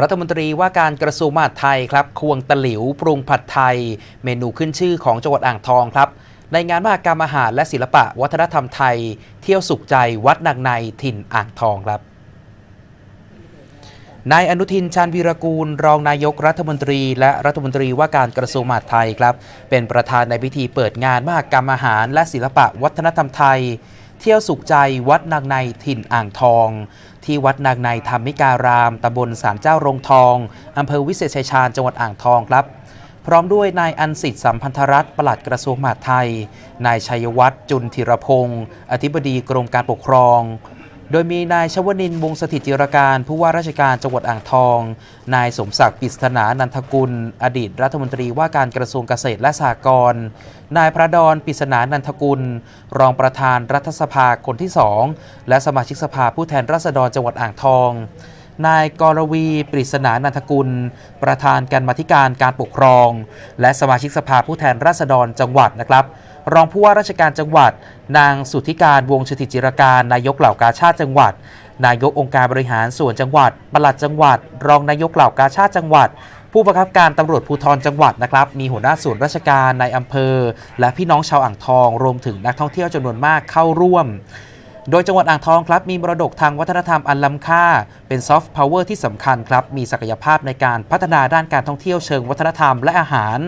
รัฐมนตรีว่าการกระทรวงมหาดไทยครับ ควงตะหลิวปรุงผัดไทย เมนูขึ้นชื่อของจังหวัดอ่างทองครับ ในงานมหากรรมอาหารและศิลปะวัฒนธรรมไทย เที่ยวสุขใจวัดนางในถิ่นอ่างทองครับนายอนุทินชาญวีรกูล รองนายกรัฐมนตรี และรัฐมนตรีว่าการกระทรวงมหาดไทยครับ เป็นประธานในพิธีเปิดงานมหกรรมอาหารและศิลปะวัฒนธรรมไทย เที่ยวสุขใจวัดนางในถิ่นอ่างทอง ที่วัดนางในธรรมิการามตำบลสารเจ้ารงทองอำเภอวิเศษชัยชาญจังหวัดอ่างทองครับ พร้อมด้วยนายอันสิทธิ์สัมพันธรัตน์ปลัดกระทรวงมหาดไทย นายชัยวัฒน์จุนธีรพงศ์อธิบดีกรมการปกครอง โดยมีนายชวนินวงสถิตจิรการ ผู้ว่าราชการจังหวัดอ่างทอง นายสมศักดิ์ปิศนานันทกุล อดีตรัฐมนตรีว่าการกระทรวงเกษตรและสหกรณ์ นายพระดอนปิศนานันทกุล รองประธานรัฐสภาคนที่สองและสมาชิกสภาผู้แทนราษฎรจังหวัดอ่างทองนายกรวีปริศนานันทกุล ประธานการมาธิการการปกครอง และสมาชิกสภาผู้แทนราษฎรจังหวัดนะครับ รองผู้ว่าราชการจังหวัด นางสุทธิการวงศ์สถิตจิรการ นายกเหล่ากาชาติจังหวัด นายกองค์การบริหารส่วนจังหวัด ปลัดจังหวัด รองนายกเหล่ากาชาติจังหวัด ผู้บังคับการตำรวจภูธรจังหวัดนะครับ มีหัวหน้าส่วนราชการในอำเภอ และพี่น้องชาวอ่างทอง รวมถึงนักท่องเที่ยวจำนวนมากเข้าร่วมโดยจังหวัดอ่างทองครับมีมรดกทางวัฒนธรรมอันล้ำค่า เป็นซอฟต์พาวเวอร์ที่สำคัญครับ มีศักยภาพในการพัฒนาด้านการท่องเที่ยวเชิงวัฒนธรรมและอาหาร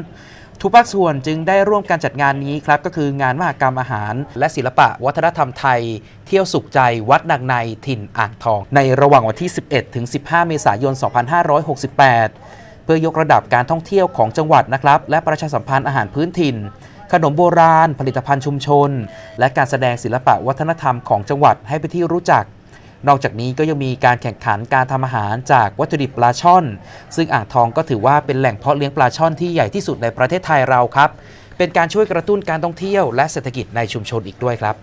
ทุกภาคส่วนจึงได้ร่วมการจัดงานนี้ครับก็คืองานมหกรรมอาหาร และศิลปะ วัฒนธรรมไทย เที่ยวสุขใจวัดนางในถิ่นอ่างทอง ในระหว่างวันที่ 11 ถึง 15 เมษายน 2568 เพื่อยกระดับการท่องเที่ยวของจังหวัดนะครับและประชาสัมพันธ์อาหารพื้นถิ่น ขนมโบราณ ผลิตภัณฑ์ชุมชน และการแสดงศิลปะวัฒนธรรมของจังหวัดให้เป็นที่รู้จัก นอกจากนี้ก็ยังมีการแข่งขันการทำอาหารจากวัตถุดิบปลาช่อน ซึ่งอ่างทองก็ถือว่าเป็นแหล่งเพาะเลี้ยงปลาช่อนที่ใหญ่ที่สุดในประเทศไทยเราครับ เป็นการช่วยกระตุ้นการท่องเที่ยวและเศรษฐกิจในชุมชนอีกด้วยครับ